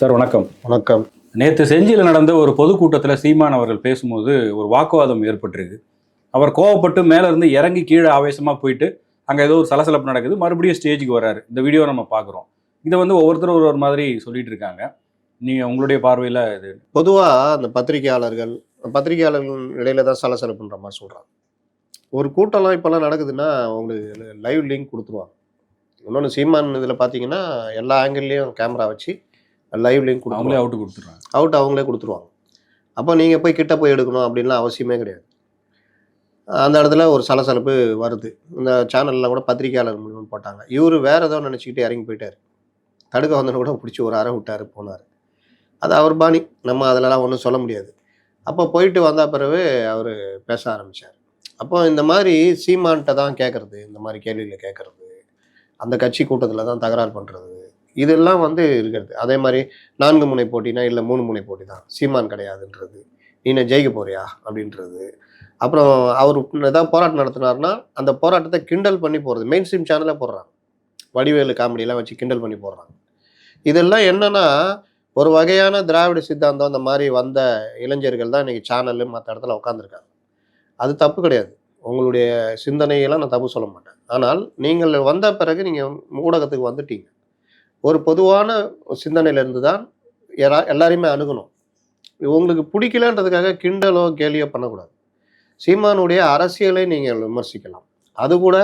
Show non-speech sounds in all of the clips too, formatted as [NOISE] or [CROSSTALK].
Sir வணக்கம். வணக்கம். நேற்று செஞ்சியில் நடந்த ஒரு பொதுக்கூட்டத்தில் சீமான் அவர்கள் பேசும்போது ஒரு வாக்குவாதம் ஏற்பட்டிருக்கு. அவர் கோவப்பட்டு மேலே இருந்து இறங்கி கீழே ஆவேசமாக போயிட்டு அங்கே ஏதோ ஒரு சலசலப்பு நடக்குது. மறுபடியும் ஸ்டேஜுக்கு வராரு இந்த வீடியோ நம்ம பார்க்குறோம். இதை வந்து ஒவ்வொருத்தரும் ஒரு ஒரு மாதிரி சொல்லிட்டு இருக்காங்க. நீங்கள் உங்களுடைய பார்வையில் இது பொதுவாக அந்த பத்திரிகையாளர்கள் பத்திரிகையாளர்கள் இடையில தான் சலசலப்புன்ற மாதிரி சொல்கிறாங்க ஒரு கூட்டம்லாம் இப்போல்லாம் நடக்குதுன்னா உங்களுக்கு லைவ் லிங்க் கொடுத்துருவாங்க. இன்னொன்று சீமான் இதில் பார்த்தீங்கன்னா எல்லா ஆங்கிள்லேயும் கேமரா வச்சு லைவ் லிங்க் அவங்களே கொடுத்துருவாங்க. அவுட்டு கொடுத்துட்றாங்க அவுட் அவங்களே கொடுத்துருவாங்க. அப்போ நீங்கள் போய் கிட்ட போய் எடுக்கணும் அப்படின்லாம் அவசியமே கிடையாது. அந்த இடத்துல ஒரு சலசலப்பு வருது. இந்த சேனலில் கூட பத்திரிகையாளர் மூலியமாக போட்டாங்க. இவர் வேற ஏதோ நினச்சிக்கிட்டு இறங்கி போயிட்டார். தடுக்க வந்தன கூட பிடிச்சி ஒரு அறை விட்டார் போனார். அது அவர் பாணி. நம்ம அதிலலாம் ஒன்றும் சொல்ல முடியாது. அப்போ போயிட்டு வந்த பிறகு அவர் பேச ஆரம்பித்தார் அப்போ இந்த மாதிரி சீமான்கிட்ட தான் கேட்குறது இந்த மாதிரி கேள்வியில் கேட்குறது அந்த கட்சி கூட்டத்தில் தான் தகராறு பண்ணுறது இதெல்லாம் வந்து இருக்கிறது. அதே மாதிரி நான்கு முனை போட்டினா இல்லை மூணு முனை போட்டி தான் சீமான் கிடையாதுன்றது. நீ என்ன ஜெயிக்க போறியா? அப்படின்றது. அப்புறம் அவர் ஏதாவது போராட்டம் நடத்தினார்னா அந்த போராட்டத்தை கிண்டல் பண்ணி போகிறது மெயின் ஸ்ட்ரீம் சேனலில் போடுறாங்க. வடிவேலு காமெடியெல்லாம் வச்சு கிண்டல் பண்ணி போடுறாங்க. இதெல்லாம் என்னென்னா ஒரு வகையான திராவிட சித்தாந்தம் அந்த மாதிரி வந்த இளைஞர்கள் தான் இன்றைக்கி சேனலு மற்ற இடத்துல உட்காந்துருக்காங்க அது தப்பு கிடையாது. உங்களுடைய சிந்தனையெல்லாம் நான் தப்பு சொல்ல மாட்டேன். ஆனால் நீங்கள் வந்த பிறகு நீங்கள் ஊடகத்துக்கு வந்துட்டீங்க. ஒரு பொதுவான சிந்தனையிலேருந்து தான் எல்லா எல்லாரையுமே அணுகணும். உங்களுக்கு பிடிக்கலன்றதுக்காக கிண்டலோ கேலியோ பண்ணக்கூடாது. சீமானுடைய அரசியலை நீங்கள் விமர்சிக்கலாம். அது கூட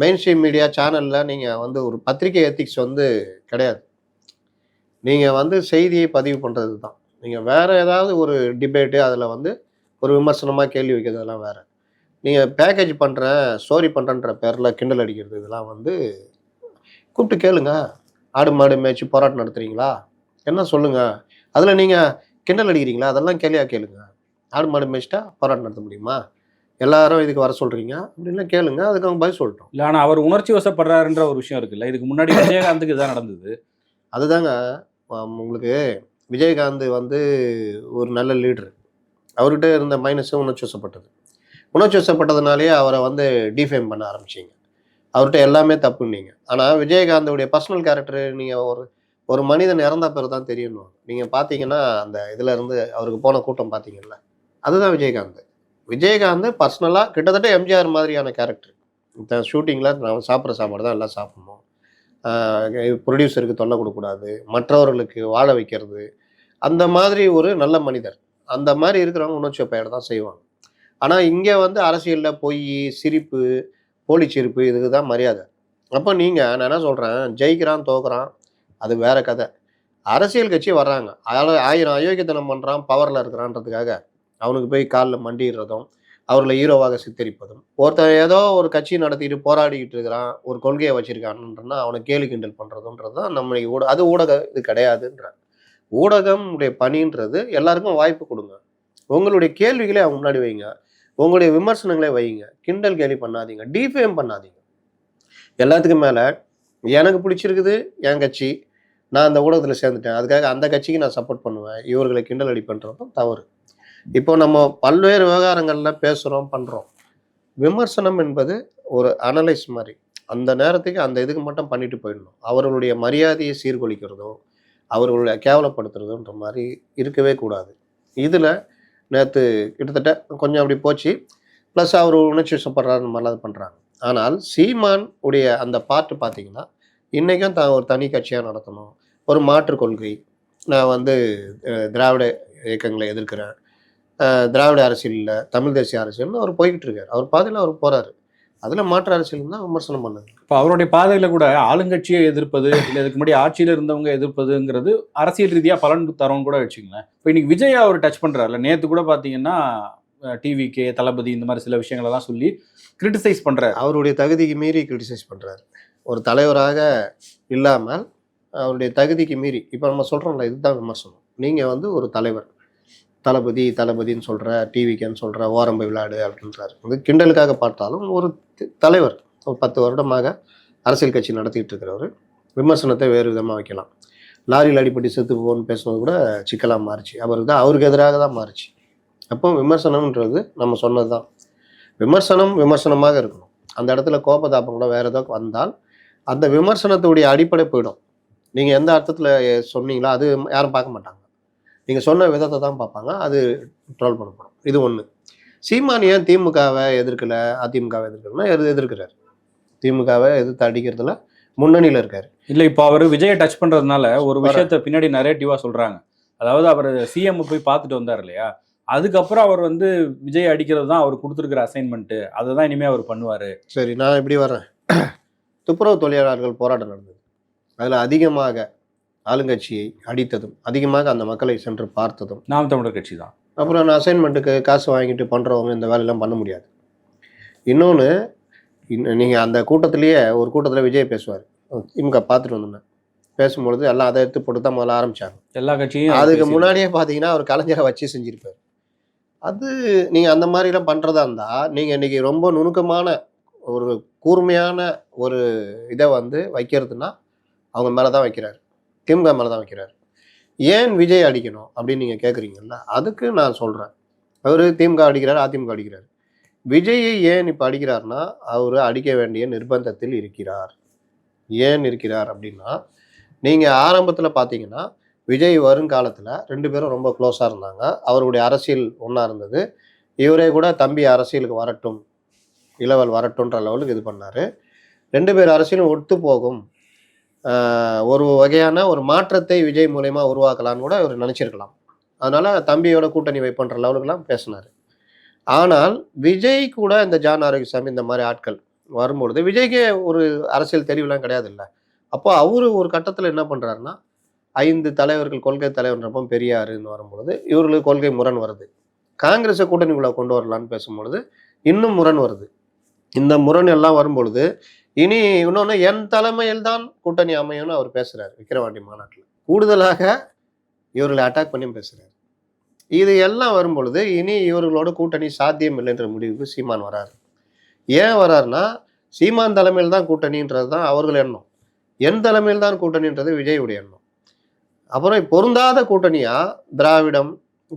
மெயின் ஸ்ட்ரீம் மீடியா சேனலில் நீங்கள் வந்து ஒரு பத்திரிகை எத்திக்ஸ் வந்து கிடையாது. நீங்கள் வந்து செய்தியை பதிவு பண்ணுறது தான் நீங்கள் வேறு ஏதாவது ஒரு டிபேட்டு அதில் வந்து ஒரு விமர்சனமாக கேள்வி வைக்கிறதெல்லாம் வேறு. நீங்கள் பேக்கேஜ் பண்ணுறேன் ஸ்டோரி பண்ணுறன்ற பேரில் கிண்டல் அடிக்கிறது இதெல்லாம் வந்து கூப்பிட்டு கேளுங்க. ஆடு மாடு மேய்ச்சி போராட்டம் நடத்துறீங்களா? என்ன சொல்லுங்கள் அதில் நீங்கள் கிண்டல் அடிக்கிறீங்களா? அதெல்லாம் கேள்வியாக கேளுங்க. ஆடு மாடு மேய்ச்சிட்டா போராட்டம் நடத்த முடியுமா? எல்லாரும் இதுக்கு வர சொல்கிறீங்க அப்படின்லாம் கேளுங்க. அதுக்கு அவங்க பதில் சொல்லட்டும். இல்லை ஆனால் அவர் உணர்ச்சி வசப்படுறாருன்ற ஒரு விஷயம் இருக்குல்ல. இதுக்கு முன்னாடி விஜயகாந்துக்கு இதான் நடந்தது. அதுதாங்க. உங்களுக்கு விஜயகாந்த் வந்து ஒரு நல்ல லீடர் அவர்கிட்ட இருந்த மைனஸும் உணர்ச்சி வசப்பட்டது. உணர்ச்சி வசப்பட்டதுனாலேயே அவரை வந்து டிஃபேம் பண்ண ஆரம்பிச்சிங்க. அவர்கிட்ட எல்லாமே தப்புன்னீங்க ஆனால் விஜயகாந்தோடைய பர்சனல் கேரக்டர் நீங்கள் ஒரு ஒரு மனிதன் இறந்த பிறகு தான் தெரியணும் நீங்கள் பார்த்தீங்கன்னா அந்த இதில் இருந்து அவருக்கு போன கூட்டம் பார்த்தீங்கல்ல அதுதான் விஜயகாந்த். விஜயகாந்த் பர்சனலாக கிட்டத்தட்ட எம்ஜிஆர் மாதிரியான கேரக்டர் இந்த ஷூட்டிங்கில் நான் சாப்பிட்ற சாப்பாடு தான் எல்லாம் சாப்பிடணும். ப்ரொடியூசருக்கு தொல்லை கொடுக்கக்கூடாது மற்றவர்களுக்கு வாழ வைக்கிறது. அந்த மாதிரி ஒரு நல்ல மனிதர். அந்த மாதிரி இருக்கிறவங்க உணர்ச்சி பெயர் தான் செய்வாங்க. ஆனால் இங்கே வந்து அரசியலில் பொய் சிரிப்பு போலி சிரிப்பு இதுக்கு தான் மரியாதை. அப்போ நீங்கள் நான் என்ன சொல்கிறேன் ஜெயிக்கிறான் தோக்குறான் அது வேற கதை. அரசியல் கட்சி வர்றாங்க. அதால் ஆயிரம் அயோக்கியத்தனம் பண்ணுறான் பவரில் இருக்கிறான்றதுக்காக. அவனுக்கு போய் காலில் மண்டிடுறதும் அவர்களை ஹீரோவாக சித்தரிப்பதும். ஒருத்தன் ஏதோ ஒரு கட்சி நடத்திட்டு போராடிக்கிட்டு இருக்கிறான் ஒரு கொள்கையை வச்சிருக்கான்றனா அவனை கேலி கிண்டல் பண்ணுறதுன்றது தான் நம்ம ஊட அது ஊடக இது கிடையாதுன்றான் ஊடகம் உடைய பணின்றது எல்லாருக்கும் வாய்ப்பு கொடுங்க. உங்களுடைய கேள்விகளை அவங்க முன்னாடி வைங்க. உங்களுடைய விமர்சனங்களே வைங்க கிண்டல் கேலி பண்ணாதீங்க. டிஃபேம் பண்ணாதீங்க. எல்லாத்துக்கும் மேலே எனக்கு பிடிச்சிருக்குது என் கட்சி. நான் அந்த ஊடகத்தில் சேர்ந்துட்டேன். அதுக்காக அந்த கட்சிக்கு நான் சப்போர்ட் பண்ணுவேன். இவர்களை கிண்டல் அடி பண்ணுறதும் தவறு. இப்போ நம்ம பல்வேறு விவகாரங்களில் பேசுகிறோம் பண்ணுறோம் விமர்சனம் என்பது ஒரு அனலைஸ் மாதிரி. அந்த நேரத்துக்கு அந்த இதுக்கு மட்டும் பண்ணிட்டு போயிடணும். அவர்களுடைய மரியாதையை சீர்குலைக்கிறதோ அவர்களுடைய கேவலப்படுத்துறதுன்ற மாதிரி இருக்கவே கூடாது. இதில் நேற்று கிட்டத்தட்ட கொஞ்சம் அப்படி போச்சு. ப்ளஸ் அவர் உணர்ச்சி வசப்படுறாரு மாதிரிலாம் பண்ணுறாங்க ஆனால் சீமான் உடைய அந்த பாட்டு பார்த்தீங்கன்னா இன்றைக்கும் தான் ஒரு தனி கட்சியாக நடத்தணும். ஒரு மாற்று கொள்கை. நான் வந்து திராவிட இயக்கங்களை எதிர்க்கிறேன். திராவிட அரசியல் இல்லை தமிழ் தேசிய அரசியல்னு அவர் போய்கிட்டு இருக்கார். அவர் பாதையில் அவர் போகிறாரு அதில் மாற்று அரசியல் தான் விமர்சனம் பண்ணுது. இப்போ அவருடைய பாதையில கூட ஆளுங்கட்சியை எதிர்ப்பது இல்லை இதுக்கு முன்னாடி ஆட்சியில் இருந்தவங்க எதிர்ப்பதுங்கிறது அரசியல் ரீதியாக பலன் தரோன்னு கூட வச்சுங்களேன் இப்போ இன்னைக்கு விஜய் அவர் டச் பண்றாருல. நேற்று கூட பார்த்தீங்கன்னா டிவிகே தளபதி இந்த மாதிரி சில விஷயங்களெல்லாம் சொல்லி கிரிட்டிசைஸ் பண்றாரு. அவருடைய தகுதிக்கு மீறி கிரிட்டிசைஸ் பண்ணுறாரு ஒரு தலைவராக இல்லாமல் அவருடைய தகுதிக்கு மீறி இப்போ நம்ம சொல்கிறோம்ல இதுதான் விமர்சனம். நீங்கள் வந்து ஒரு தலைவர் தளபதி தளபதின்னு சொல்கிற டிவிக்குன்னு சொல்கிற ஓரம்பை விளையாடு அப்படின்றாரு. வந்து கிண்டலுக்காக பார்த்தாலும் ஒரு தலைவர் ஒரு பத்து வருடமாக அரசியல் கட்சி நடத்திக்கிட்டு இருக்கிறவர். விமர்சனத்தை வேறு விதமாக வைக்கலாம். லாரியில் அடிப்பட்டு செத்து போகணும்னு பேசுனது கூட சிக்கலாக மாறுச்சு. அவருக்கு தான் அவருக்கு எதிராக தான் மாறுச்சு. அப்போ விமர்சனம்ன்றது நம்ம சொன்னது தான் விமர்சனம் விமர்சனமாக இருக்கணும். அந்த இடத்துல கோபதாப்பம் கூட வேறு ஏதோ வந்தால் அந்த விமர்சனத்துடைய அடிப்படை போயிடும். நீங்கள் எந்த அர்த்தத்தில் சொன்னீங்களோ அது யாரும் பார்க்க மாட்டாங்க. நீங்கள் சொன்ன விதத்தை தான் பார்ப்பாங்க. அது ட்ரோல் பண்ணப்படும். இது ஒன்று சீமான் ஏன் திமுகவை எதிர்க்கல? அதிமுகவை எதிர்க்கலன்னா எது எதிர்க்கிறார். திமுகவை எதிர்த்து அடிக்கிறதுல முன்னணியில் இருக்காரு. இல்ல இப்போ அவர் விஜயை டச் பண்றதுனால ஒரு விஷயத்த பின்னாடி நரேட்டிவா சொல்றாங்க. அதாவது அவர் சிஎம் போய் பார்த்துட்டு வந்தார் இல்லையா? அதுக்கப்புறம் அவர் வந்து விஜய் அடிக்கிறது தான் அவர் கொடுத்துருக்கிற அசைன்மெண்ட் அதை தான் இனிமே அவர் பண்ணுவாரு. சரி நான் இப்படி வர்றேன். துப்புரவு தொழிலாளர்கள் போராட்டம் நடந்தது. அதில் அதிகமாக ஆளுங்கட்சியை அடித்ததும் அதிகமாக அந்த மக்களை சென்று பார்த்ததும். நாம் தமிழர் கட்சி தான். அப்புறம் நான் அசைன்மெண்ட்டுக்கு காசு வாங்கிட்டு பண்ணுறவங்க இந்த வேலையெல்லாம் பண்ண முடியாது. இன்னொன்று நீங்கள் அந்த கூட்டத்திலேயே ஒரு கூட்டத்தில் விஜய் பேசுவார். திமுக பார்த்துட்டு வந்தோன்னே பேசும்பொழுது எல்லாம் அதை எடுத்து போட்டு தான் முதல்ல ஆரம்பித்தாங்க எல்லா கட்சியும் அதுக்கு. முன்னாடியே பார்த்தீங்கன்னா அவர் கலைஞரை வச்சு செஞ்சிருப்பார். அது நீங்கள் அந்த மாதிரிலாம் பண்ணுறதா இருந்தால் நீங்கள் இன்னைக்கு ரொம்ப நுணுக்கமான ஒரு கூர்மையான ஒரு இதை வந்து வைக்கிறதுனா அவங்க மேலே தான் வைக்கிறார். திமுக மேலே தான் வைக்கிறார். ஏன் விஜய் அடிக்கணும் அப்படின்னு நீங்கள் கேட்குறீங்கல்ல அதுக்கு நான் சொல்கிறேன் அவர் திமுக அடிக்கிறார் அதிமுக அடிக்கிறார். விஜயை ஏன் இப்போ அடிக்கிறார்னா அவர் அடிக்க வேண்டிய நிர்பந்தத்தில் இருக்கிறார். ஏன் இருக்கிறார் அப்படின்னா நீங்கள் ஆரம்பத்தில் பார்த்தீங்கன்னா விஜய் வருங்காலத்தில் ரெண்டு பேரும் ரொம்ப க்ளோஸாக இருந்தாங்க. அவருடைய அரசியல் ஒன்றா இருந்தது. இவரே கூட தம்பி அரசியலுக்கு வரட்டும் இளவல் வரட்டும்ன்ற லெவலுக்கு இது பண்ணார். ரெண்டு பேர் அரசியலும் ஒத்து போகும். ஒரு வகையான ஒரு மாற்றத்தை விஜய் மூலயமா உருவாக்கலாம்னு கூட அவர் நினச்சிருக்கலாம். அதனால் தம்பியோட கூட்டணி வைப்புன்ற லெவலுக்குலாம் பேசினார். ஆனால் விஜய் கூட இந்த ஜான் ஆரோக்கியசாமி இந்த மாதிரி ஆட்கள் வரும்பொழுது விஜய்க்கே ஒரு அரசியல் தெரிவுலாம் கிடையாது இல்லை அப்போ அவர் ஒரு கட்டத்தில் என்ன பண்ணுறாருன்னா ஐந்து தலைவர்கள் கொள்கை தலைவர்ன்றப்போ பெரியாருன்னு வரும்பொழுது இவர்களுக்கு கொள்கை முரண் வருது. காங்கிரஸை கூட்டணிக்குள்ளே கொண்டு வரலான்னு பேசும்பொழுது இன்னும் முரண் வருது. இந்த முரண் எல்லாம் வரும்பொழுது இனி இன்னொன்று என் தலைமையில் தான் கூட்டணி அமையும்னு அவர் பேசுகிறார் விக்கிரவாண்டி மாநாட்டில். கூடுதலாக இவர்களை அட்டாக் பண்ணியும் பேசுகிறார் இது எல்லாம் வரும்பொழுது இனி இவர்களோட கூட்டணி சாத்தியம் இல்லைன்ற முடிவுக்கு சீமான் வராரு. ஏன் வராருன்னா சீமான் தலைமையில் தான் கூட்டணின்றது தான் அவர்கள் எண்ணம். என் தலைமையில் தான் கூட்டணின்றது விஜயுடைய எண்ணம். அப்புறம் பொருந்தாத கூட்டணியாக திராவிடம்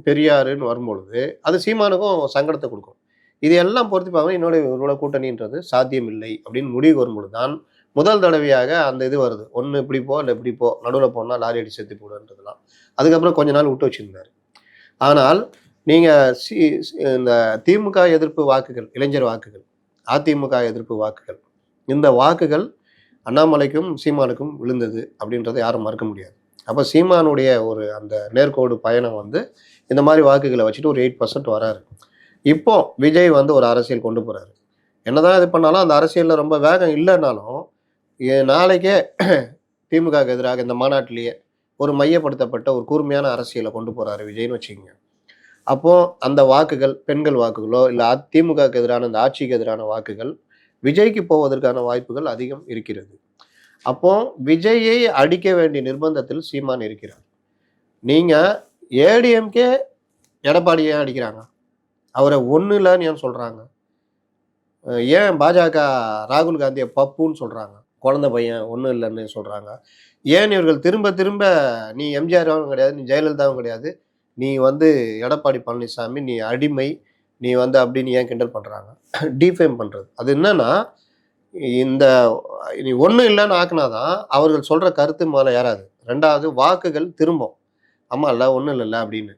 பெரியாருன்னு வரும்பொழுது அது சீமானுக்கும் சங்கடத்தை கொடுக்கும். இது எல்லாம் பொறுத்து பார்க்கணும்னா என்னோட இவரோட கூட்டணின்றது சாத்தியம் இல்லை அப்படின்னு முடிவு வரும்பொழுது தான் முதல் தடவையாக அந்த இது வருது. ஒன்று இப்படி போ இல்லை இப்படி போ நடுவில் போனால் லாரி அடி சேர்த்து போடுன்றதுலாம். அதுக்கப்புறம் கொஞ்ச நாள் விட்டு வச்சிருந்தாரு. ஆனால் நீங்கள் சி சி- இந்த திமுக எதிர்ப்பு வாக்குகள் இளைஞர் வாக்குகள் அதிமுக எதிர்ப்பு வாக்குகள் இந்த வாக்குகள் அண்ணாமலைக்கும் சீமானுக்கும் விழுந்தது அப்படின்றத யாரும் மறுக்க முடியாது. அப்போ சீமானுடைய ஒரு அந்த நேர்கோடு பயணம் வந்து இந்த மாதிரி வாக்குகளை வச்சுட்டு ஒரு எயிட் பர்சன்ட் வராரு. இப்போ விஜய் வந்து ஒரு அரசியல் கொண்டு போறாரு. என்னதான் இது பண்ணாலும் அந்த அரசியலில் ரொம்ப வேகம் இல்லைன்னாலும் ஏ- நாளைக்கே [CLEARS THROAT] திமுக எதிராக இந்த மாநாட்டிலேயே ஒரு மையப்படுத்தப்பட்ட ஒரு கூர்மையான அரசியலை கொண்டு போறாரு விஜய்னு வச்சுக்கோங்க. அப்போ அந்த வாக்குகள் பெண்கள் வாக்குகளோ இல்லை திமுகவுக்கு எதிரான இந்த ஆட்சிக்கு எதிரான வாக்குகள் விஜய்க்கு போவதற்கான வாய்ப்புகள் அதிகம் இருக்கிறது. அப்போ விஜயை அடிக்க வேண்டிய நிர்பந்தத்தில் சீமான் இருக்கிறார். நீங்க ஏடிஎம்கே எடப்பாடி ஏன் அடிக்கிறாங்க? அவரை ஒன்றும் இல்லைன்னு சொல்கிறாங்க ஏன் பாஜக ராகுல் காந்தியை பப்புன்னு சொல்கிறாங்க குழந்த பையன் ஒன்றும் இல்லைன்னு சொல்கிறாங்க ஏன் இவர்கள் திரும்ப திரும்ப நீ எம்ஜிஆரும் கிடையாது நீ ஜெயலலிதாவும் கிடையாது நீ வந்து எடப்பாடி பழனிசாமி நீ அடிமை நீ வந்து அப்படின்னு ஏன் கிண்டல் பண்ணுறாங்க டிஃபேம் [CLEARS THROAT] பண்ணுறது அது என்னன்னா இந்த நீ ஒன்றும் இல்லைன்னு ஆக்குனாதான் அவர்கள் சொல்கிற கருத்து முதல்ல ஏறாது. ரெண்டாவது வாக்குகள் திரும்பும். ஆமாம் இல்லை ஒன்றும் இல்லைல்ல அப்படின்னு.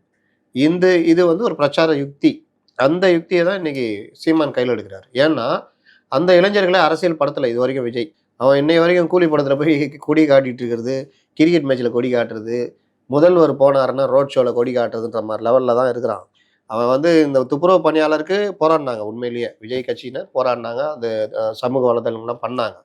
இந்த இது வந்து ஒரு பிரச்சார யுக்தி. அந்த யுக்தியை தான் இன்னைக்கு சீமான் கையில் எடுக்கிறார். ஏன்னா அந்த இளைஞர்களை அரசியல் படத்தில் இது வரைக்கும் விஜய் அவன் இன்னை வரைக்கும் கூலி படத்தில் போய் கொடி காட்டிகிட்டு இருக்கிறது கிரிக்கெட் மேட்ச்சில் கொடி காட்டுறது முதல்வர் போனாருன்னா ரோட் ஷோவில் கொடி காட்டுறதுன்ற மாதிரி லெவலில் தான் இருக்கிறான். அவன் வந்து இந்த துப்புரவு பணியாளருக்கு போராடினாங்க உண்மையிலேயே. விஜய் கட்சியினர் போராடினாங்க அந்த சமூக வலைதளங்கள்லாம் பண்ணாங்க.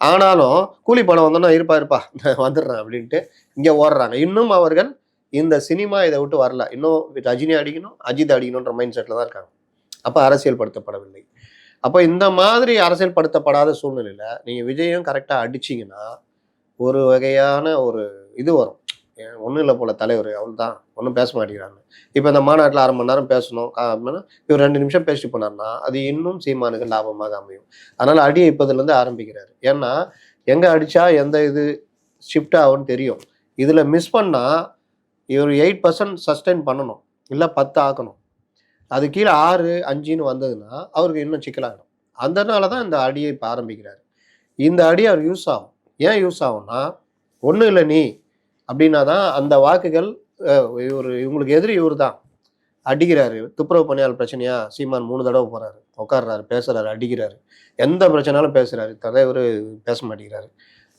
ஆனாலும் கூலி படம் வந்தோன்னா இருப்பா இருப்பா வந்துடுறேன் அப்படின்ட்டு இங்கே ஓடுறாங்க. இன்னும் அவர்கள் இந்த சினிமா இதை விட்டு வரல. இன்னும் ரஜினி அடிக்கணும் அஜித் அடிக்கணுன்ற மைண்ட் செட்டில் தான் இருக்காங்க. அப்போ அரசியல் படுத்தப்படவில்லை அப்போ இந்த மாதிரி அரசியல் படுத்தப்படாத சூழ்நிலையில் நீங்கள் விஜயும் கரெக்டாக அடிச்சிங்கன்னா ஒரு வகையான ஒரு இது வரும். ஒன்றும் இல்லை போல தலைவர் அவள் தான் ஒன்றும் பேச மாட்டேங்கிறாங்க. இப்போ இந்த மாநாட்டில் அரை மணி நேரம் பேசணும். அப்படின்னா இவர் ரெண்டு நிமிஷம் பேசிட்டு போனார்னா அது இன்னும் சீமானுக்கு லாபமாக அமையும். அதனால் அடியை இப்போதுலேருந்து ஆரம்பிக்கிறார். ஏன்னா எங்கே அடித்தா எந்த இது ஷிஃப்ட் ஆகும்னு தெரியும். இதில் மிஸ் பண்ணால் இவர் எயிட் பர்சன்ட் சஸ்டைன் பண்ணணும். இல்லை பத்து ஆக்கணும். அது கீழே ஆறு அஞ்சுன்னு வந்ததுன்னா அவருக்கு இன்னும் சிக்கலாகிடும் அதனால தான் இந்த அடியை இப்போ ஆரம்பிக்கிறார். இந்த அடி அவர் யூஸ் ஆகும். ஏன் யூஸ் ஆகும்னா ஒன்றும் இல்லை நீ அப்படின்னா தான் அந்த வாக்குகள் இவர் இவங்களுக்கு எதிரி இவர் தான் அடிக்கிறாரு. துப்புரவு பணியாளர் பிரச்சனையா? சீமான் மூணு தடவை போகிறாரு உட்கார்றாரு பேசுகிறாரு அடிக்கிறாரு. எந்த பிரச்சனாலும் பேசுகிறாரு தலைவர் பேச மாட்டேங்கிறாரு.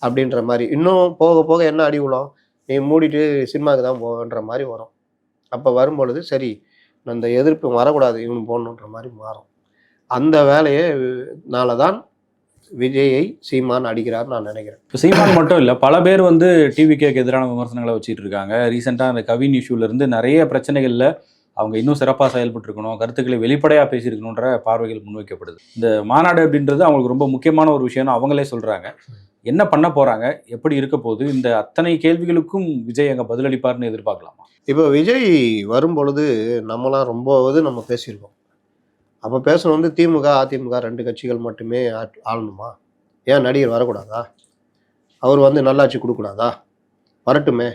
அப்படின்ற மாதிரி. இன்னும் போக போக என்ன அடி விழும்? நீ மூடிட்டு சினிமாவுக்கு தான் போகன்ற மாதிரி வரும். அப்போ வரும்பொழுது சரி அந்த எதிர்ப்பு வரக்கூடாது இவனு போடணுன்ற மாதிரி மாறும். அந்த வேலையை நாள தான் விஜயை சீமான் அடிக்கிறார் நான் நினைக்கிறேன். இப்போ சீமான் மட்டும் இல்லை பல பேர் வந்து டிவிகேக்கு எதிரான விமர்சனங்களை வச்சுட்டு இருக்காங்க ரீசெண்டாக அந்த கவின் இஷ்யூலேருந்து நிறைய பிரச்சனைகளில் அவங்க இன்னும் சிறப்பாக செயல்பட்டுருக்கணும் கருத்துக்களை வெளிப்படையாக பேசியிருக்கணுன்ற பார்வைகள் முன்வைக்கப்படுது. இந்த மாநாடு அப்படின்றது அவங்களுக்கு ரொம்ப முக்கியமான ஒரு விஷயம்னு அவங்களே சொல்கிறாங்க என்ன பண்ண போறாங்க? எப்படி இருக்க போகுது? இந்த அத்தனை கேள்விகளுக்கும் விஜய் அங்கே பதிலளிப்பார்னு எதிர்பார்க்கலாமா? இப்போ விஜய் வரும்பொழுது நம்மளாம் ரொம்பவது நம்ம பேசியிருக்கோம். அப்போ பேசணும் வந்து திமுக அதிமுக ரெண்டு கட்சிகள் மட்டுமே ஆளணுமா? ஏன் நடிகர் வரக்கூடாதா? அவர் வந்து நல்லாட்சி கொடுக்கூடாதா வரட்டுமே.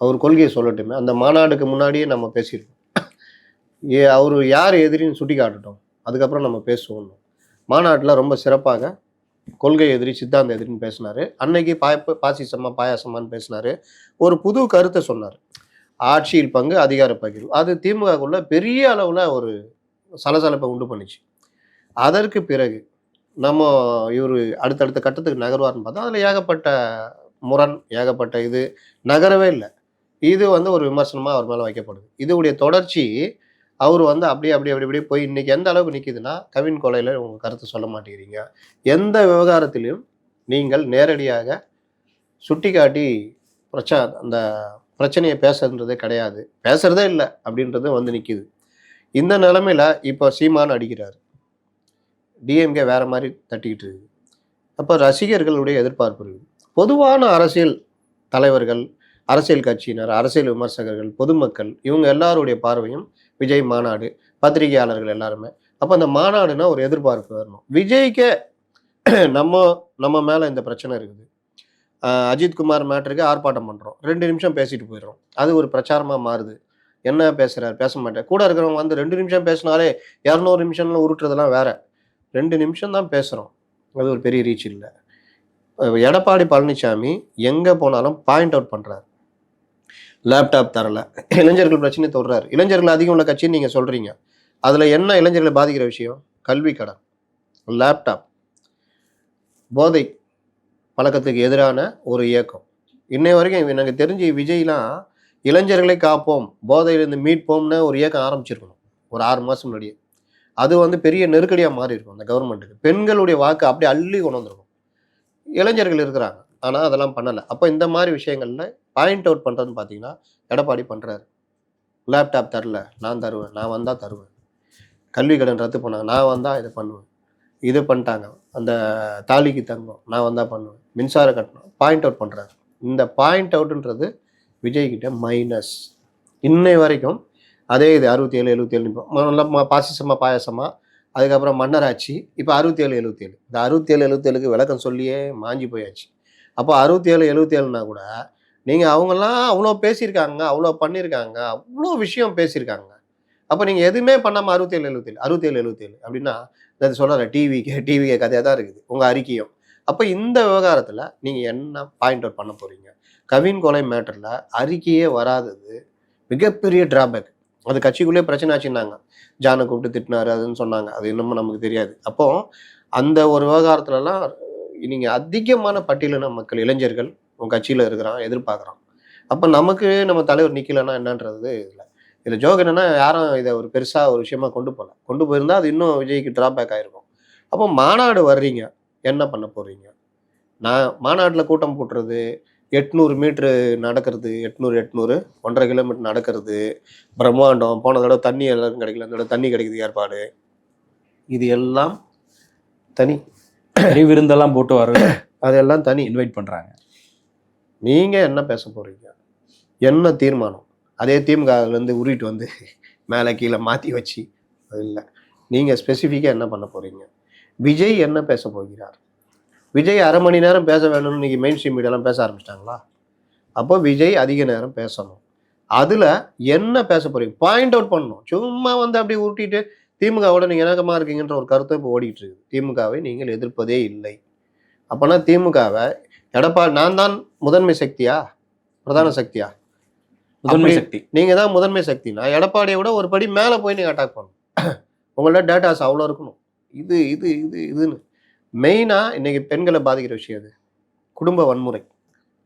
அவர் கொள்கையை சொல்லட்டுமே. அந்த மாநாடுக்கு முன்னாடியே நம்ம பேசியிருக்கோம். ஏ அவர் யார் எதிரின்னு சுட்டி காட்டட்டும் அதுக்கப்புறம் நம்ம பேசுவோம். மாநாட்டில் ரொம்ப சிறப்பாக கொள்கை எதிரி சித்தாந்த எதிரின்னு பேசினார். அன்னைக்கு பாய்ப்பு பாசிசமா பாயாசமான்னு பேசினார். ஒரு புது கருத்தை சொன்னார். ஆட்சியில் பங்கு அதிகார பகிர்வு. அது திமுகக்குள்ள பெரிய அளவில் ஒரு சலசலப்பை உண்டு பண்ணுச்சு. அதற்கு பிறகு நம்ம இவர் அடுத்தடுத்த கட்டத்துக்கு நகர்வார்னு பார்த்தா அதில் ஏகப்பட்ட முரண் ஏகப்பட்ட இது நகரவே இல்லை. இது வந்து ஒரு விமர்சனமாக அவர் மேலே வைக்கப்படுது. இதுடைய தொடர்ச்சி அவர் வந்து அப்படியே அப்படி அப்படி அப்படியே போய் இன்னைக்கு எந்த அளவுக்கு நிற்கிதுன்னா கவின் கொலையில் உங்கள் கருத்து சொல்ல மாட்டேங்கிறீங்க. எந்த விவகாரத்திலையும் நீங்கள் நேரடியாக சுட்டிக்காட்டி பிரச்சா அந்த பிரச்சனையை பேசுறதுன்றதே கிடையாது. பேசுறதே இல்லை அப்படின்றது வந்து நிற்கிது இந்த நிலமையில இப்போ சீமான் அடிக்கிறார். டிஎம்கே வேற மாதிரி தட்டிக்கிட்டு இருக்கு. அப்போ ரசிகர்களுடைய எதிர்பார்ப்பு இருக்குது பொதுவான அரசியல் தலைவர்கள் அரசியல் கட்சியினர் அரசியல் விமர்சகர்கள் பொதுமக்கள் இவங்க எல்லாருடைய பார்வையும் விஜய் மாநாடு பத்திரிகையாளர்கள் எல்லாருமே. அப்போ அந்த மாநாடுனா ஒரு எதிர்பார்ப்பு வரணும். விஜய்க்கே [CLEARS THROAT] நம்ம நம்ம மேலே இந்த பிரச்சனை இருக்குது. அஜித் குமார் மேட்டருக்கு ஆர்ப்பாட்டம் பண்ணுறோம் ரெண்டு நிமிஷம் பேசிட்டு போயிடுறோம். அது ஒரு பிரச்சாரமாக மாறுது. என்ன பேசுகிறார் பேச மாட்டேன். கூட இருக்கிறவங்க வந்து ரெண்டு நிமிஷம் பேசினாலே இரநூறு நிமிஷம்லாம் உருட்டுறதெல்லாம் வேற. ரெண்டு நிமிஷம் தான் பேசுகிறோம் அது ஒரு பெரிய ரீச் இல்லை. எடப்பாடி பழனிசாமி எங்கே போனாலும் பாயிண்ட் அவுட் பண்ணுறாரு லேப்டாப் தரல. இளைஞர்கள் பிரச்சனை தொடர்றாரு இளைஞர்கள் அதிகம் உள்ள கட்சின்னு நீங்கள் சொல்கிறீங்க அதில் என்ன இளைஞர்களை பாதிக்கிற விஷயம்? கல்வி கடன். லேப்டாப் போதை பழக்கத்துக்கு எதிரான ஒரு இயக்கம். இன்னை வரைக்கும் எனக்கு தெரிஞ்சு விஜய்லாம் இளைஞர்களை காப்போம் போதையிலேருந்து மீட்போம்னு ஒரு இயக்கம் ஆரம்பிச்சிருக்கணும். ஒரு ஆறு மாதம் முன்னாடியே. அது வந்து பெரிய நெருக்கடியாக மாறி இருக்கும் அந்த கவர்மெண்ட்டுக்கு பெண்களுடைய வாக்கு அப்படியே அள்ளி கொண்டு வந்திருக்கும். இளைஞர்கள் இருக்கிறாங்க. ஆனால் அதெல்லாம் பண்ணலை. அப்போ இந்த மாதிரி விஷயங்களில் பாயிண்ட் அவுட் பண்ணுறதுன்னு பார்த்தீங்கன்னா எடப்பாடி பண்ணுறாரு லேப்டாப் தரல நான் தருவேன் நான் வந்தால் தருவேன். கல்வி கடன் ரத்து பண்ணாங்க நான் வந்தால் இதை பண்ணுவேன். இது பண்ணிட்டாங்க அந்த தாலிக்கு தங்கம் நான் வந்தால் பண்ணுவேன். மின்சார கட்டணம் பாயிண்ட் அவுட் பண்ணுறாரு இந்த பாயிண்ட் அவுட்டுன்றது விஜய்கிட்ட மைனஸ் இன்னை வரைக்கும் அதே இது அறுபத்தி ஏழு எழுபத்தி ஏழு நல்லா பாசிசமாக பாயாசமாக அதுக்கப்புறம் மன்னராட்சி இப்போ அறுபத்தி ஏழு எழுபத்தி ஏழு இந்த அறுபத்தி ஏழு எழுபத்தி ஏழுக்கு விளக்கம் சொல்லியே மாஞ்சி போயாச்சு. அப்போ அறுபத்தி ஏழு எழுபத்தி ஏழுனா கூட நீங்கள் அவங்கெல்லாம் அவ்வளோ பேசியிருக்காங்க அவ்வளோ பண்ணியிருக்காங்க அவ்வளோ விஷயம் பேசியிருக்காங்க. அப்போ நீங்கள் எதுவுமே பண்ணாமல் அறுபத்தேழு எழுபத்தேழு அறுபத்தேழு எழுபத்தேழு அப்படின்னா நான் சொல்கிறேன் டிவிக்கு டிவிக்கு கதையாக தான் இருக்குது உங்கள் அறிக்கையும். அப்போ இந்த விவகாரத்தில் நீங்கள் என்ன பாயிண்ட் அவுட் பண்ண போகிறீங்க கவின் கொலை மேட்டரில் அறிக்கையே வராதது மிகப்பெரிய டிராபேக் அது கட்சிக்குள்ளே பிரச்சனை ஆச்சுன்னாங்க. ஜானை கூப்பிட்டு திட்டினாரு அதுன்னு சொன்னாங்க. அது இன்னமும் நமக்கு தெரியாது. அப்போது அந்த ஒரு விவகாரத்துலலாம் நீங்கள் அதிகமான பட்டியலின மக்கள் இளைஞர்கள் உங்கள் கட்சியில் இருக்கிறான் எதிர்பார்க்குறான். அப்போ நமக்கு நம்ம தலைவர் நிற்கலைன்னா என்னன்றது இல்லை. இதில் ஜோக் என்னன்னா யாரும் இதை ஒரு பெருசாக ஒரு விஷயமா கொண்டு போகல கொண்டு போயிருந்தா அது இன்னும் விஜய்க்கு டிராபேக் ஆயிருக்கும். அப்போ மாநாடு வர்றீங்க என்ன பண்ண போறீங்க? நான் மாநாட்டில் கூட்டம் போட்டுறது எட்நூறு மீட்ரு நடக்கிறது எட்நூறு எட்நூறு ஒன்றரை கிலோமீட்டர் நடக்கிறது பிரம்மாண்டம் போன தடவை தண்ணி எல்லாருக்கும் கிடைக்கல இந்த தடவை தண்ணி கிடைக்குது ஏற்பாடு. இது எல்லாம் தனி. விருந்தெல்லாம் போட்டு வர அதெல்லாம் தனி. இன்வைட் பண்றாங்க. நீங்கள் என்ன பேச போகிறீங்க என்ன தீர்மானம்? அதே திமுகலேருந்து உருவிட்டு வந்து மேலே கீழே மாற்றி வச்சு அது இல்லை. நீங்கள் ஸ்பெசிஃபிக்காக என்ன பண்ண போகிறீங்க விஜய் என்ன பேச போகிறார்? விஜய் அரை மணி நேரம் பேச வேணும்னு இன்றைக்கி மெயின் ஸ்ட்ரீம் மீடியாலாம் பேச ஆரம்பிச்சிட்டாங்களா? அப்போ விஜய் அதிக நேரம் பேசணும். அதில் என்ன பேச போகிறீங்க பாயிண்ட் அவுட் பண்ணணும். சும்மா வந்து அப்படி உருட்டிட்டு திமுகவோட நீங்கள் இணக்கமாக இருக்கீங்கன்ற ஒரு கருத்தை இப்போ ஓடிட்டு இருக்குது. திமுகவை நீங்கள் எதிர்ப்பதே இல்லை. அப்போனா திமுகவை எடப்பாடி நான் தான் முதன்மை சக்தியா? பிரதான சக்தியா? முதன்மை சக்தி. நீங்க தான் முதன்மை சக்தினா எடப்பாடியை விட ஒரு படி மேலே போய் நீங்க அட்டாக் பண்ணணும். உங்கள்ட்ட டேட்டாஸ் அவ்வளோ இருக்கணும். இது இது இது இதுன்னு. மெயினாக இன்னைக்கு பெண்களை பாதிக்கிற விஷயம் அது குடும்ப வன்முறை.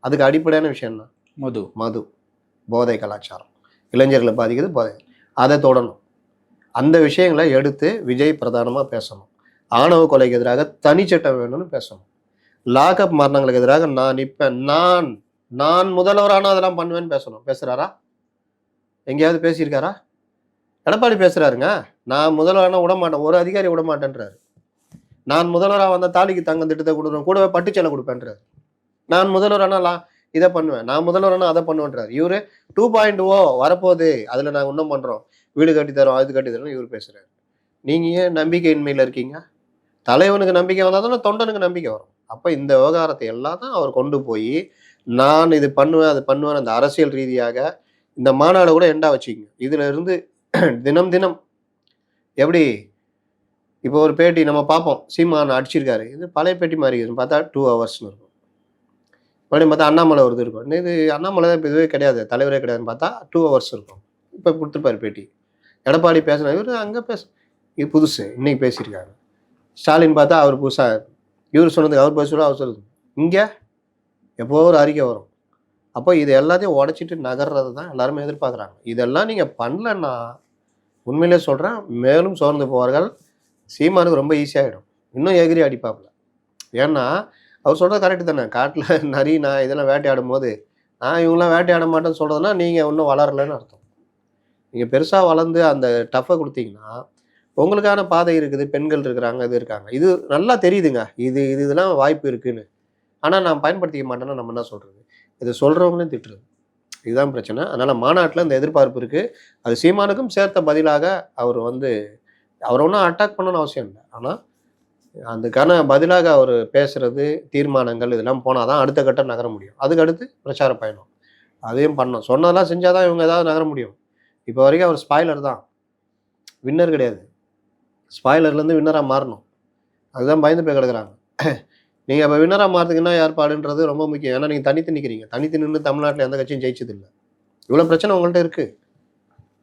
அதுக்கு அடிப்படையான விஷயம் என்ன? மது. மது. போதை கலாச்சாரம். இளைஞர்களை பாதிக்குது போதை. அதை தொடணும். அந்த விஷயங்களை எடுத்து விஜய் பிரதானமாக பேசணும். ஆணவ கொலைக்கு எதிராக தனிச்சட்டம் வேணும்னு பேசணும். லாக்அப் மரணங்களுக்கு எதிராக நான் நிற்பேன். நான் நான் முதல்வரானா அதெல்லாம் பண்ணுவேன்னு பேசணும். பேசுகிறாரா எங்கேயாவது பேசியிருக்காரா? எடப்பாடி பேசுகிறாருங்க நான் முதல்வரானா விட மாட்டேன் ஒரு அதிகாரி விட மாட்டேன்றாரு நான் முதல்வராக வந்தால் தாலிக்கு தங்கம் திட்டத்தை கொடுக்குறோம் கூடவே பட்டுச்சேலை கொடுப்பேன்றாரு. நான் முதல்வரானா லா- இதை பண்ணுவேன். நான் முதல்வரானா அதை பண்ணுவேன்றாரு. இவரு டூ பாயிண்ட் ஓ வரப்போகுது. அதில் நாங்கள் இன்னும் பண்ணுறோம். வீடு கட்டி தரோம். அது கட்டி தரோம் இவர் பேசுகிறாரு நீங்கள் ஏன் நம்பிக்கையின்மையில் இருக்கீங்க? தலைவனுக்கு நம்பிக்கை வந்தால் தானே தொண்டனுக்கு நம்பிக்கை வரும். அப்போ இந்த விவகாரத்தை எல்லாம் தான் அவர் கொண்டு போய் நான் இது பண்ணுவேன் அது பண்ணுவேன் அந்த அரசியல் ரீதியாக இந்த மாநாடு கூட எண்டா வச்சுக்கோங்க இதுல இருந்து [CLEARS THROAT] தினம் தினம் எப்படி இப்போ ஒரு பேட்டி நம்ம பார்ப்போம். சீமான் அடிச்சிருக்காரு. இது பழைய பேட்டி மாதிரி இருக்குன்னு பார்த்தா டூ ஹவர்ஸ்னு இருக்கும். மறுபடியும் பார்த்தா அண்ணாமலை ஒரு இது இருக்கும். இது? அண்ணாமலை தான் இப்போ இதுவே கிடையாது. தலைவரே கிடையாதுன்னு பார்த்தா டூ ஹவர்ஸ் இருக்கும். இப்போ கொடுத்துருப்பாரு பேட்டி. எடப்பாடி பேசினா இவர் அங்கே பேச இது புதுசு. இன்னைக்கு பேசியிருக்காங்க ஸ்டாலின் பார்த்தா அவர் புதுசாக இவர் சொன்னதுக்கு அவர் பேசுகிறோம் அவர் சொல்லுது இங்கே எப்போ ஒரு அறிக்கை வரும். அப்போ இது எல்லாத்தையும் உடச்சிட்டு நகர்றது தான் எல்லாருமே எதிர்பார்க்குறாங்க. இதெல்லாம் நீங்கள் பண்ணலன்னா உண்மையிலே சொல்கிறேன் மேலும் சோர்ந்து போவார்கள். சீமானுக்கு ரொம்ப ஈஸியாகிடும் இன்னும் எகிரி அடிப்பாப்புல. ஏன்னா அவர் சொல்கிறது கரெக்டு தானே. காட்டில் நரி நான் இதெல்லாம் வேட்டையாடும் போது நான் இவங்களாம் வேட்டையாட மாட்டேன்னு சொல்கிறதுனா நீங்கள் இன்னும் வளரலைன்னு அர்த்தம். நீங்கள் பெருசாக வளர்ந்து அந்த டஃப்பை கொடுத்தீங்கன்னா உங்களுக்கான பாதை இருக்குது பெண்கள் இருக்கிறாங்க இது இருக்காங்க. இது நல்லா தெரியுதுங்க. இது இது இதெல்லாம் வாய்ப்பு இருக்குன்னு. ஆனால் நான் பயன்படுத்திக்க மாட்டேன்னா நம்ம என்ன சொல்கிறது இது சொல்கிறவங்களும் திட்டுறது. இதுதான் பிரச்சனை. அதனால் மாநாட்டில் இந்த எதிர்பார்ப்பு இருக்குது அது சீமானுக்கும் சேர்த்த பதிலாக அவர் வந்து அவர் ஒன்றும் அட்டாக் பண்ணணும்னு அவசியம் இல்லை. ஆனால் அதுக்கான பதிலாக அவர் பேசுகிறது தீர்மானங்கள் இதெல்லாம் போனால் தான் அடுத்த கட்டம் நகர முடியும். அதுக்கு அடுத்து பிரச்சார பயணம். அதையும் பண்ணணும். சொன்னதெல்லாம் செஞ்சால் தான் இவங்க ஏதாவது நகர முடியும். இப்போ வரைக்கும் அவர் ஸ்பாய்லர் தான். வின்னர் கிடையாது. ஸ்பாய்லர்லேருந்து வின்னராக மாறணும். அதுதான் பயந்து போய் கிடக்குறாங்க. நீங்கள் இப்போ வின்னராக மாறதுக்குன்னா யார் பாடுன்றது ரொம்ப முக்கியம். ஏன்னா நீங்கள் தனித்து நிற்கிறீங்க தனித்து நின்று தமிழ்நாட்டில் எந்த கட்சியும் ஜெயிச்சது இல்லை. இவ்வளோ பிரச்சனை உங்கள்கிட்ட இருக்குது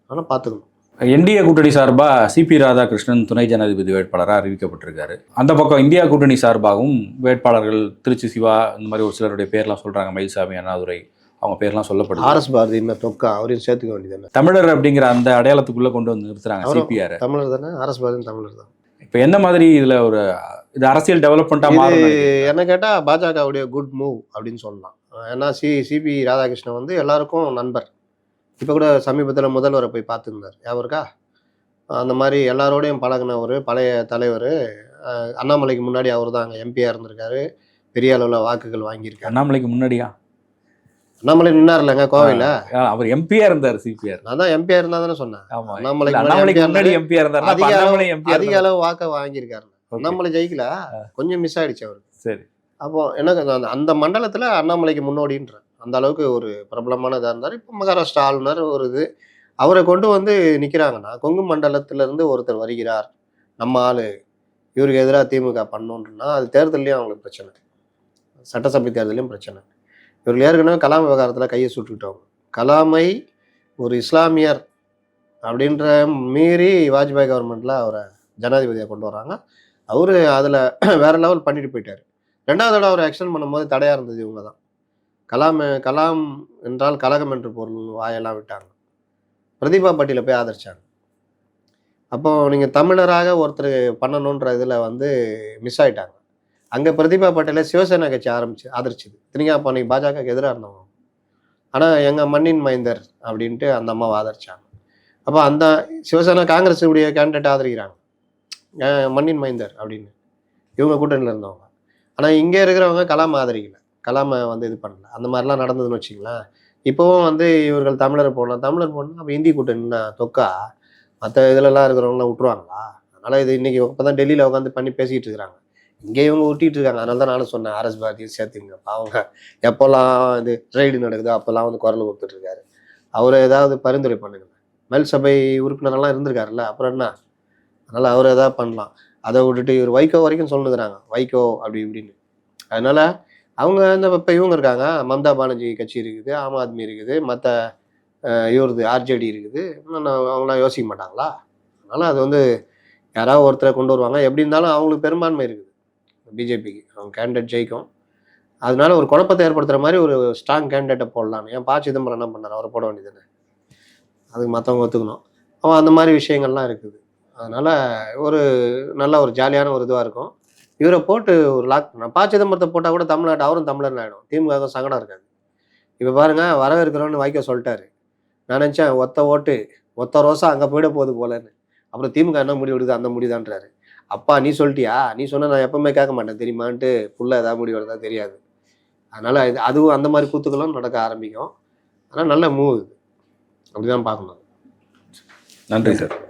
ஆனால் பார்த்துக்கணும். என்டிஏ கூட்டணி சார்பாக சிபி ராதாகிருஷ்ணன் துணை ஜனாதிபதி வேட்பாளராக அறிவிக்கப்பட்டிருக்காரு. அந்த பக்கம் இந்தியா கூட்டணி சார்பாகவும் வேட்பாளர்கள் திருச்சி சிவா இந்த மாதிரி ஒரு சிலருடைய பேர்லாம் சொல்கிறாங்க மயில்சாமி அண்ணாதுரை அவங்க பேர்லாம் சொல்லப்படுது. ஆர்எஸ் பாரதி என்ன தொக்கா அவரையும் சேர்த்துக்க வேண்டியது தமிழர் அப்படிங்கிற அந்த அடையாளத்துக்குள்ள கொண்டு வந்து நிறுத்துறாங்க சிபிஆர். தமிழர் தானே? ஆர்எஸ் பாரதி தமிழர் தான். இப்போ என்ன மாதிரி இதுல ஒரு இது அரசியல் டெவலப்மெண்ட்டாக மாறும் என்ன கேட்டால் பாஜகவுடைய குட் மூவ் அப்படின்னு சொல்லலாம். ஏன்னா சி சிபி ராதாகிருஷ்ணன் வந்து எல்லாருக்கும் நண்பர். இப்போ கூட சமீபத்தில் முதல்வரை போய் பார்த்துருந்தார். இருக்கா? அந்த மாதிரி எல்லாரோடையும் பழகினவர் பழைய தலைவர் அண்ணாமலைக்கு முன்னாடி அவர் தான் அங்கே எம்பியாக இருந்திருக்காரு. பெரிய அளவில் வாக்குகள் வாங்கியிருக்காரு. அண்ணாமலைக்கு முன்னாடியா? அண்ணாமலை நின்னார் இல்லைங்க கோவையில் அவர் எம்பியா இருந்தார் சிபிஆர் நான் தான் எம்பியாக இருந்தால் தானே சொன்னேன். அண்ணாமலைக்கு முன்னாடி எம்பியா இருந்தார் அதிக அளவு- அண்ணாமலை எம்பியா அதிக அளவு வாக்கை வாங்கியிருக்காரு அண்ணாமலை ஜெயிக்கல கொஞ்சம் மிஸ் ஆயிடுச்சு அவருக்கு. சரி. அப்போ எனக்கு அந்த- மண்டலத்தில் அண்ணாமலைக்கு முன்னோடின்ற அந்த அளவுக்கு ஒரு பிரபலமான இதாக இருந்தார். இப்போ மகாராஷ்டிரா ஆளுநர் ஒரு இது. அவரை கொண்டு வந்து நிற்கிறாங்கன்னா கொங்கு மண்டலத்திலேருந்து ஒருத்தர் வருகிறார். நம்ம ஆள். இவருக்கு எதிராக திமுக பண்ணோன்றனா அது தேர்தல்லையும் அவங்களுக்கு பிரச்சனை. சட்டசபை தேர்தலையும் பிரச்சனை. இவர்கள் ஏற்கனவே கலாம் விவகாரத்தில் கையை சுட்டுக்கிட்டவங்க. கலாமை ஒரு இஸ்லாமியர் அப்படின்ற மீறி வாஜ்பாய் கவர்மெண்ட்டில் அவரை ஜனாதிபதியாக கொண்டு வராங்க. அவர் அதில் [CLEARS THROAT] வேற லெவல் பண்ணிட்டு போயிட்டார். ரெண்டாவது தடவை அவர் எக்ஸ்டெண்ட் பண்ணும்போது தடையாக இருந்தது இவங்க தான் கலாம் கலாம் என்றால் கலகம் என்று பொருள் வாயெல்லாம் விட்டாங்க. பிரதீபா பட்டியல போய் ஆதரிச்சாங்க. அப்போ நீங்கள் தமிழராக ஒருத்தர் பண்ணணுன்ற இதில் வந்து மிஸ் ஆகிட்டாங்க அங்கே பிரதீபா பட்டேல சிவசேனா கட்சி ஆரம்பிச்சு ஆதரிச்சுது. இத்தனைக்கும் அப்போ அன்னைக்கு பாஜகவுக்கு எதிராக இருந்தவங்க. ஆனால் எங்கள் மண்ணின் மைந்தர் அப்படின்ட்டு அந்த அம்மாவை ஆதரிச்சாங்க. அப்போ அந்த சிவசேனா காங்கிரஸுடைய கேண்டிடேட் ஆதரிக்கிறாங்க. மண்ணின் மைந்தர் அப்படின்னு. இவங்க கூட்டணியில் இருந்தவங்க. ஆனால் இங்கே இருக்கிறவங்க கலாம் ஆதரிக்கல. கலாமை வந்து இது பண்ணல. அந்த மாதிரிலாம் நடந்ததுன்னு வச்சுங்களேன் இப்போவும் வந்து இவர்கள் தமிழர் போடலாம் தமிழர் போடணும் அப்போ இந்தி கூட்டணின்னா தொக்கா? மற்ற இதிலலாம் இருக்கிறவங்களாம் விட்டுருவாங்களா? அதனால் இது இன்னைக்கு இப்போ தான் டெல்லியில் உட்காந்து பண்ணி பேசிக்கிட்டு இருக்கிறாங்க. இங்கே இவங்க ஊட்டிட்டு இருக்காங்க அதனால தான் நானும் சொன்னேன் ஆர்எஸ் பாரதியும் சேர்த்துங்க. பாவங்க எப்போல்லாம் இது ரைடு நடக்குதோ அப்போல்லாம் வந்து குரல் கொடுத்துட்டு இருக்காரு அவரை ஏதாவது பரிந்துரை பண்ணுங்க மேல் சபை உறுப்பினரெல்லாம் இருந்திருக்காருல்ல அப்புறம் என்ன? அதனால் அவர் எதாவது பண்ணலாம். அதை விட்டுட்டு இவர் வைகோ வரைக்கும் சொல்லுங்கிறாங்க வைகோ அப்படி இப்படின்னு. அதனால அவங்க இந்த இப்போ இவங்க இருக்காங்க. மம்தா பானர்ஜி கட்சி இருக்குது ஆம் ஆத்மி இருக்குது மற்ற இவரது ஆர்ஜேடி இருக்குது. இன்னும் அவங்களாம் யோசிக்க மாட்டாங்களா? அதனால் அது வந்து யாராவது ஒருத்தரை கொண்டு வருவாங்க. எப்படி இருந்தாலும் அவங்களுக்கு பெரும்பான்மை இருக்குது. பிஜேபிக்கு அவங்க கேண்டிடேட் ஜெயிக்கும். அதனால ஒரு குழப்பத்தை ஏற்படுத்துகிற மாதிரி ஒரு ஸ்ட்ராங் கேண்டிடேட்டை போடலாம். ஏன் பா சிதம்பரம் என்ன பண்ணார்? அவரை போட வேண்டியதுன்னு அதுக்கு மற்றவங்க ஒத்துக்கணும். அவன் அந்த மாதிரி விஷயங்கள்லாம் இருக்குது. அதனால் ஒரு நல்ல ஒரு ஜாலியான ஒரு இதுவாக இருக்கும். இவரை போட்டு ஒரு லாக் பண்ணலாம் பா சிதம்பரத்தை போட்டால் கூட தமிழ்நாடு அவரும் தமிழன் ஆகிடும் திமுக சங்கடம் இருக்காது. இப்போ பாருங்க வரவேற்கிறோன்னு வைக்க சொல்லிட்டாரு. நான் நினச்சேன் ஒத்த ஓட்டு ஒத்த ரோசா அங்கே போயிட போகுது போலன்னு. அப்புறம் திமுக என்ன முடிவு எடுக்குது? அந்த முடிதான்றாரு அப்பா நீ சொல்லிட்டியா? நீ சொன்னால் நான் எப்பவுமே கேட்க மாட்டேன். தெரியுமான்ட்டு புள்ள ஏதாவது முடிவு வருதா தெரியாது. அதனால் இது அதுவும் அந்த மாதிரி கூத்துக்களும் நடக்க ஆரம்பிக்கும். ஆனால் நல்ல மூவ் இது. அப்படிதான் பார்க்கணும். நன்றி சார்.